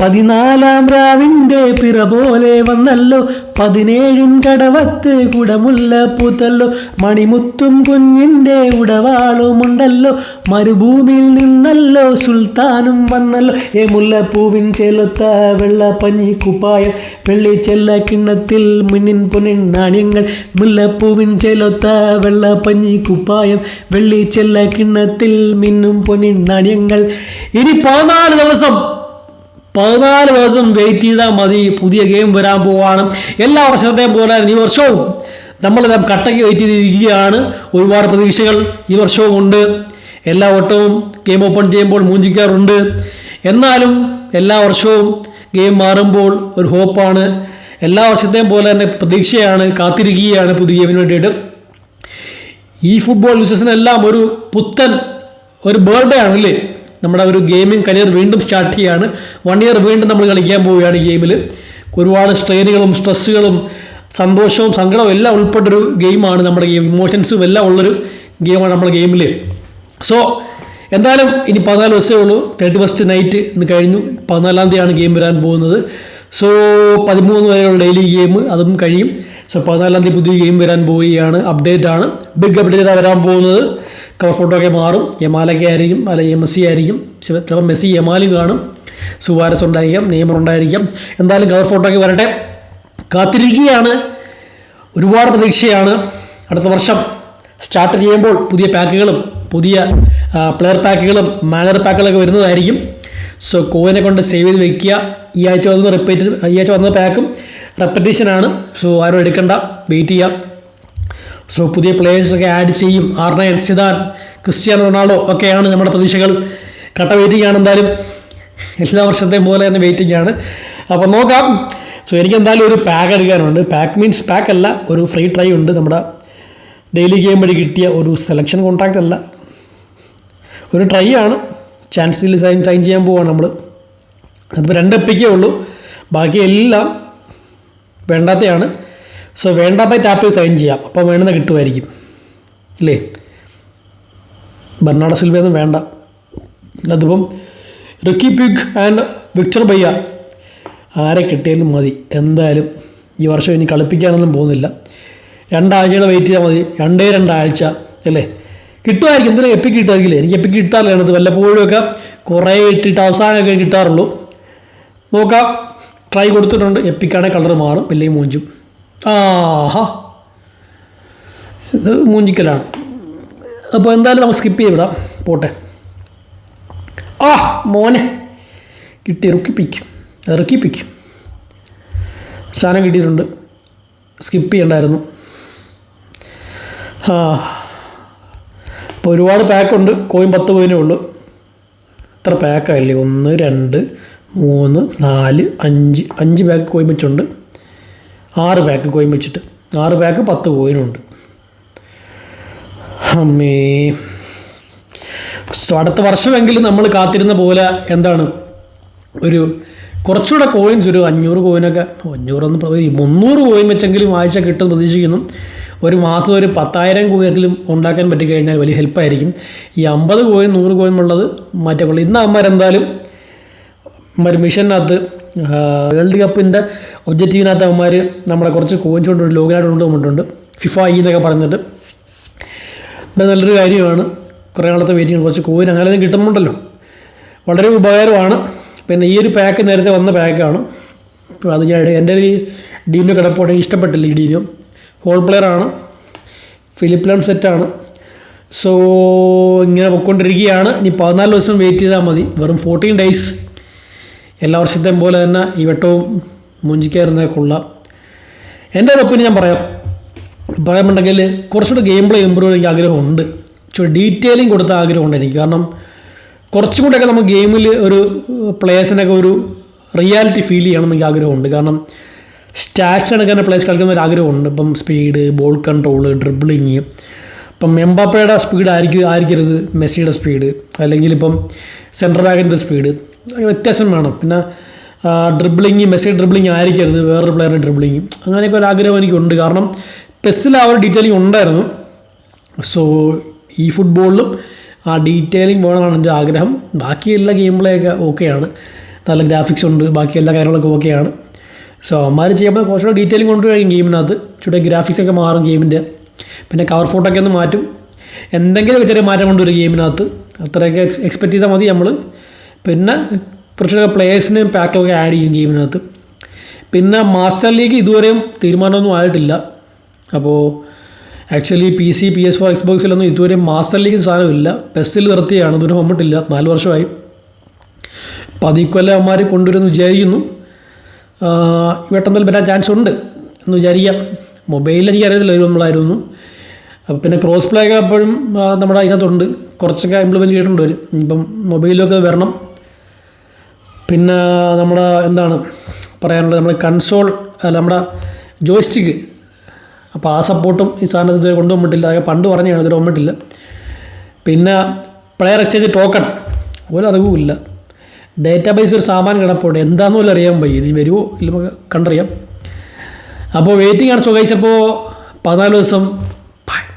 പതിനാലാം രാവിന്റെ പിറ പോലെ വന്നല്ലോ. പതിനേഴിൻ കടവത്ത് കുടമുല്ല പൂത്തല്ലോ. മണിമുത്തും കുഞ്ഞിന്റെ ഉടവാളുമുണ്ടല്ലോ. മരുഭൂമിയിൽ നിന്നല്ലോ സുൽത്താനും വന്നല്ലോ. ഏ മുല്ലപ്പൂവിൻ ചെലുത്ത വെള്ളപ്പഞ്ഞി കുപ്പായം. വെള്ളി ചെല്ല കിണ്ണത്തിൽ മുന്നിൻ പൊന്നിൻ നാണ്യങ്ങൾ. മുല്ലപ്പൂവിൻ ചെലുത്ത വെള്ളപ്പഞ്ഞി കുപ്പായം. വെള്ളി ചെല്ല കിണ്ണത്തിൽ മിന്നും പൊന്നിൻ നാണ്യങ്ങൾ. ഇനി പതിനാല് ദിവസം പതിനാല് ദിവസം വെയിറ്റ് ചെയ്താൽ മതി. പുതിയ ഗെയിം വരാൻ പോവാണ്. എല്ലാ വർഷത്തെയും പോലെ ഈ വർഷവും നമ്മളെല്ലാം കട്ടയ്ക്ക് വെയിറ്റ് ചെയ്തിരിക്കുകയാണ്. ഒരുപാട് പ്രതീക്ഷകൾ ഈ വർഷവും ഉണ്ട്. എല്ലാ വട്ടവും ഗെയിം ഓപ്പൺ ചെയ്യുമ്പോൾ മൂഞ്ചിക്കാറുണ്ട്. എന്നാലും എല്ലാ വർഷവും ഗെയിം മാറുമ്പോൾ ഒരു ഹോപ്പാണ് എല്ലാ വർഷത്തെയും പോലെ തന്നെ പ്രതീക്ഷയാണ്. കാത്തിരിക്കുകയാണ് പുതിയ ഗെയിമിന് വേണ്ടിയിട്ട്. ഈ ഫുട്ബോൾ യൂസേഴ്സിനെല്ലാം ഒരു പുത്തൻ ഒരു ബർത്ത്ഡേ ആണല്ലേ? നമ്മുടെ ഒരു ഗെയിമിംഗ് കരിയർ വീണ്ടും സ്റ്റാർട്ട് ചെയ്യാണ്. വൺ ഇയർ വീണ്ടും നമ്മൾ കളിക്കാൻ പോവുകയാണ് ഗെയിമിൽ ഒരുപാട് സ്ട്രെയിനുകളും സ്ട്രെസ്സുകളും സന്തോഷവും സങ്കടവും എല്ലാം ഉൾപ്പെട്ടൊരു ഗെയിമാണ് നമ്മുടെ ഗെയിം. ഇമോഷൻസും എല്ലാം ഉള്ളൊരു ഗെയിമാണ് നമ്മുടെ ഗെയിമിൽ സോ എന്തായാലും ഇനി പതിനാല് ദിവസമേ ഉള്ളൂ. തേർട്ടി ഫസ്റ്റ് നൈറ്റ് ഇന്ന് കഴിഞ്ഞു. പതിനാലാം തീയതിയാണ് ഗെയിം വരാൻ പോകുന്നത്. സോ പതിമൂന്ന് വരെയുള്ള ഡെയിലി ഗെയിം അതും കഴിയും. സോ പതിനാലാം തീയതി പുതിയ ഗെയിം വരാൻ പോവുകയാണ്. അപ്ഡേറ്റ് ആണ്. ബിഗ് അപ്ഡേറ്റ് വരാൻ പോകുന്നത്? കവർ ഫോട്ടോ ഒക്കെ മാറും. യമാലൊക്കെ ആയിരിക്കും. അല്ല എം എസ് സി ആയിരിക്കും. ചില- ചിലപ്പോൾ മെസ്സി യമാലും കാണും. സുവാരസ് ഉണ്ടായിരിക്കാം. നെയ്മർ ഉണ്ടായിരിക്കാം. എന്തായാലും കവർ ഫോട്ടോ ഒക്കെ വരട്ടെ. കാത്തിരിക്കുകയാണ്. ഒരുപാട് പ്രതീക്ഷയാണ്. അടുത്ത വർഷം സ്റ്റാർട്ട് ചെയ്യുമ്പോൾ പുതിയ പാക്കുകളും പുതിയ പ്ലെയർ പാക്കുകളും മാനർ പാക്കുകളൊക്കെ വരുന്നതായിരിക്കും. സോ കോവിനെ കൊണ്ട് സേവ് ചെയ്ത് വെക്കുക. ഈ ആഴ്ച വന്ന റിപ്പീറ്റ് ഈ ആഴ്ച വന്ന പാക്കും റെപ്പറ്റീഷനാണ് സോ ആരും എടുക്കണ്ട. വെയിറ്റ് ചെയ്യാം സോ പുതിയ പ്ലേയേഴ്സൊക്കെ ആഡ് ചെയ്യും. R nine Zidane Cristiano Ronaldo ഒക്കെയാണ് നമ്മുടെ പ്രതീക്ഷകൾ. കട്ട വെയിറ്റിംഗ് ആണ് എന്തായാലും. എല്ലാ വർഷത്തെയും പോലെ തന്നെ വെയിറ്റിംഗ് ആണ്. അപ്പോൾ നോക്കാം. സോ എനിക്ക് എന്തായാലും ഒരു പാക്ക് എടുക്കാനുണ്ട്. പാക്ക് മീൻസ് പാക്ക് അല്ല ഒരു ഫ്രീ ട്രൈ ഉണ്ട് നമ്മുടെ ഡെയിലി ഗെയിം വഴി കിട്ടിയ ഒരു സെലക്ഷൻ കോൺട്രാക്റ്റ് അല്ല. ഒരു ട്രൈ ആണ്. ചാൻസിൽ സൈൻ സൈൻ ചെയ്യാൻ പോവാണ് നമ്മൾ അതിപ്പോൾ രണ്ട് എപ്പിക്കേ ഉള്ളൂ. ബാക്കി എല്ലാം വേണ്ടാത്തയാണ്. സോ വേണ്ടാത്ത ടാപ്പ് സൈൻ ചെയ്യാം. അപ്പോൾ വേണമെന്ന് കിട്ടുമായിരിക്കും. അല്ലേ ബർണാഡോ സിൽവയൊന്നും വേണ്ട. അതിപ്പം റിക്കി പിഗ് ആൻഡ് വിക്ടർ ബയ്യ. ആരെ കിട്ടിയാലും മതി. എന്തായാലും ഈ വർഷം ഇനി കളിപ്പിക്കാനൊന്നും പോകുന്നില്ല. രണ്ടാഴ്ചയുടെ വെയിറ്റ് ചെയ്താൽ മതി. രണ്ടേ രണ്ടാഴ്ച. അല്ലേ? കിട്ടുമായിരിക്കും. എന്തിനാ എപ്പിക്ക് കിട്ടുമായിരിക്കില്ലേ? എനിക്ക് എപ്പിക്ക് കിട്ടാറില്ല ഇത് വല്ലപ്പോഴും ഒക്കെ കുറേ ഇട്ടിട്ട് അവസാനമൊക്കെ കിട്ടാറുള്ളൂ. നോക്കാം. ട്രൈ കൊടുത്തിട്ടുണ്ട്. എപ്പിക്കാണെങ്കിൽ കളർ മാറും. വലിയ മൂഞ്ചും. ആഹാ. ഇത് മൂഞ്ചിക്കലാണ്. അപ്പോൾ എന്തായാലും നമുക്ക് സ്കിപ്പ് ചെയ്ത് വിടാം. പോട്ടെ. ആ മോനെ. കിട്ടി. റുക്കിപ്പിക്കും ഇറക്കിപ്പിക്കും സാധനം കിട്ടിയിട്ടുണ്ട്. സ്കിപ്പ് ചെയ്യണ്ടായിരുന്നു. ആ ഇപ്പോൾ ഒരുപാട് പാക്കുണ്ട്. കോയിൻ പത്ത് കോയിനേ ഉള്ളൂ. ഇത്ര പാക്കായില്ലേ? ഒന്ന് രണ്ട് മൂന്ന് നാല് അഞ്ച്. അഞ്ച് പാക്ക് കോയിൻ വെച്ചുണ്ട് ആറ് പാക്ക് കോയിൻ വെച്ചിട്ട്. ആറ് പാക്ക് പത്ത് കോയിനുണ്ട്. അമ്മേ. സോ അടുത്ത വർഷമെങ്കിലും നമ്മൾ കാത്തിരുന്ന പോലെ എന്താണ്? ഒരു കുറച്ചുകൂടെ കോയിൻസ് ഒരു അഞ്ഞൂറ് കോയിനൊക്കെ അഞ്ഞൂറൊന്നും മുന്നൂറ് കോയിൻ വെച്ചെങ്കിലും ആഴ്ച കിട്ടുമെന്ന് പ്രതീക്ഷിക്കുന്നു. ഒരു മാസം ഒരു പത്തായിരം കോയിനെങ്കിലും ഉണ്ടാക്കാൻ പറ്റിക്കഴിഞ്ഞാൽ വലിയ ഹെൽപ്പായിരിക്കും. ഈ അമ്പത് കോയിൻ നൂറ് കോയിൻ ഉള്ളത് മാറ്റക്കൊള്ളു ഇന്ന് അമ്മമാരെന്തായാലും ഒരു മിഷനകത്ത് വേൾഡ് കപ്പിന്റെ ഒബ്ജക്റ്റീവിനകത്ത് അവന്മാർ നമ്മളെ കുറച്ച് കോയിൻസ് കൊണ്ട് ലോഗിനായിട്ട് കൊണ്ടുവന്നിട്ടുണ്ട്. ഫിഫ ഇ എന്നൊക്കെ പറഞ്ഞിട്ട്. നല്ലൊരു കാര്യമാണ്. കുറേ നാളത്തെ വെയിറ്റിംഗ് കുറച്ച് കോയിൻ അങ്ങനെ കിട്ടുന്നുണ്ടല്ലോ. വളരെ ഉപകാരമാണ്. പിന്നെ ഈ ഒരു പാക്ക് നേരത്തെ വന്ന പാക്കാണ് അത് ഞാൻ എന്റെ ഈ ഡീലിന് കിടപ്പുണ്ടെങ്കിൽ ഇഷ്ടപ്പെട്ടില്ല ഈ ഡീലും. ഹോൾ പ്ലെയർ ആണ്. ഫിലിപ്പ് ലാം സെറ്റാണ് സോ ഇങ്ങനെ പൊയ്ക്കൊണ്ടിരിക്കുകയാണ് ഇനി പതിനാല് ദിവസം വെയിറ്റ് ചെയ്താൽ മതി. വെറും ഫോർട്ടീൻ ഡേയ്സ് എല്ലാ വർഷത്തെയും പോലെ തന്നെ ഈ വെട്ടവും മുഞ്ചിക്കായിരുന്നേ എന്റെ ഒരു ഒപ്പീനിയൻ ഞാൻ പറയാം. പറയാമുണ്ടെങ്കിൽ കുറച്ചുകൂടെ ഗെയിം പ്ലേ ഇമ്പ്രൂവ് എനിക്ക് ആഗ്രഹമുണ്ട്. പക്ഷേ ഡീറ്റെയിലിംഗ് കൊടുത്ത ആഗ്രഹമുണ്ട് എനിക്ക്. കാരണം കുറച്ചും കൂടെയൊക്കെ നമുക്ക് ഗെയിമിൽ ഒരു പ്ലേയേഴ്സിനൊക്കെ ഒരു റിയാലിറ്റി ഫീൽ ചെയ്യണം എനിക്ക് ആഗ്രഹമുണ്ട്. കാരണം സ്റ്റാറ്റ്സ് എടുക്കാൻ പ്ലേസ് കളിക്കുന്ന ഒരു ആഗ്രഹമുണ്ട്. ഇപ്പം സ്പീഡ് ബോൾ കൺട്രോൾ ഡ്രിബിളിങ് ഇപ്പം എംബാപ്പയുടെ സ്പീഡ് ആയിരിക്കും ആയിരിക്കരുത്. മെസ്സിയുടെ സ്പീഡ് അല്ലെങ്കിൽ ഇപ്പം സെൻട്രൽ ബാക്കിന്റെ സ്പീഡ് വ്യത്യാസം വേണം. പിന്നെ ഡ്രിബിളിങ് മെസ്സി ഡ്രിബിളിങ് ആയിരിക്കരുത്. വേറൊരു പ്ലെയറുടെ ഡ്രിബിളിങ് അങ്ങനെയൊക്കെ ഒരു ആഗ്രഹം എനിക്കുണ്ട്. കാരണം പെസ്സിൽ ആ ഒരു ഡീറ്റെയിലിംഗ് ഉണ്ടായിരുന്നു. സോ ഈ ഫുട്ബോളിലും ആ ഡീറ്റെയിലിംഗ് വേണമെന്നാണ് എന്റെ ആഗ്രഹം. ബാക്കി എല്ലാ ഗെയിം പ്ലേ ഒക്കെ ഓക്കെയാണ് നല്ല ഗ്രാഫിക്സ് ഉണ്ട്. ബാക്കി എല്ലാ കാര്യങ്ങളൊക്കെ ഓക്കെയാണ് സോ അവന്മാർ ചെയ്യുമ്പോൾ കുറച്ചുകൂടെ ഡീറ്റെയിലിംഗ് കൊണ്ടുവരും ഗെയിമിനകത്ത് ഇച്ചിരി ഗ്രാഫിക്സ് ഒക്കെ മാറും ഗെയിമിന്റെ പിന്നെ കവർ ഫോട്ടോ ഒക്കെ ഒന്ന് മാറ്റും. എന്തെങ്കിലും ചെറിയ മാറ്റം കൊണ്ടുവരും ഗെയിമിനകത്ത് അത്രയൊക്കെ എക്സ്പെക്ട് ചെയ്താൽ മതി നമ്മൾ പിന്നെ കുറച്ചുകൂടെ പ്ലേയേഴ്സിന് പാക്കൊക്കെ ആഡ് ചെയ്യും ഗെയിമിനകത്ത് പിന്നെ മാസ്റ്റർ ലീഗ് ഇതുവരെയും തീരുമാനമൊന്നും ആയിട്ടില്ല. അപ്പോൾ actually P C P S four എക്സ്ബോക്സിലൊന്നും ഇതുവരെ മാസ്റ്റർ ലീഗ് സാധനമില്ല. പെസ്സിൽ നിർത്തിയാണ്. ഇതുവരെ വന്നിട്ടില്ല. നാല് വർഷമായി. അപ്പോൾ അത് ഇക്കൊല്ലം കൊണ്ടുവരുമെന്ന് വിചാരിക്കുന്നു. വെട്ടെന്തായാലും വരാൻ ചാൻസ് ഉണ്ട് എന്ന് വിചാരിക്കാം. മൊബൈലിൽ എനിക്ക് അറിയത്തില്ല ഒരു നമ്മളായിരുന്നു. അപ്പോൾ പിന്നെ ക്രോസ് പ്ലേ ഒക്കെ എപ്പോഴും നമ്മുടെ അതിനകത്തുണ്ട്. കുറച്ചൊക്കെ ഇംപ്ലിമെന്റ് ചെയ്തിട്ടുണ്ട് വരും ഇപ്പം മൊബൈലിലൊക്കെ വരണം. പിന്നെ നമ്മുടെ എന്താണ് പറയാനുള്ളത്? നമ്മുടെ കൺസോൾ അല്ല നമ്മുടെ ജോയിസ്റ്റിക്ക് അപ്പോൾ ആ സപ്പോർട്ടും ഈ സാധനത്തിൽ ഇതുവരെ കൊണ്ടുവന്നിട്ടില്ല അതൊക്കെ പണ്ട് പറഞ്ഞാണ് ഇതുവരെ വന്നിട്ടില്ല. പിന്നെ പ്ലെയർ എക്സ്ചേഞ്ച് ടോക്കൺ ഒരു അറിവുമില്ല ഡേറ്റാ ബേസ് ഒരു സാമാനം കിടപ്പുണ്ട്. എന്താണെന്ന് പോലും അറിയാൻ വയ്യ. ഇത് വരുമോ ഇല്ല നമുക്ക് കണ്ടറിയാം. അപ്പോൾ വെയിറ്റിംഗ് ആണ്. സുഖിച്ചപ്പോൾ പതിനാല് ദിവസം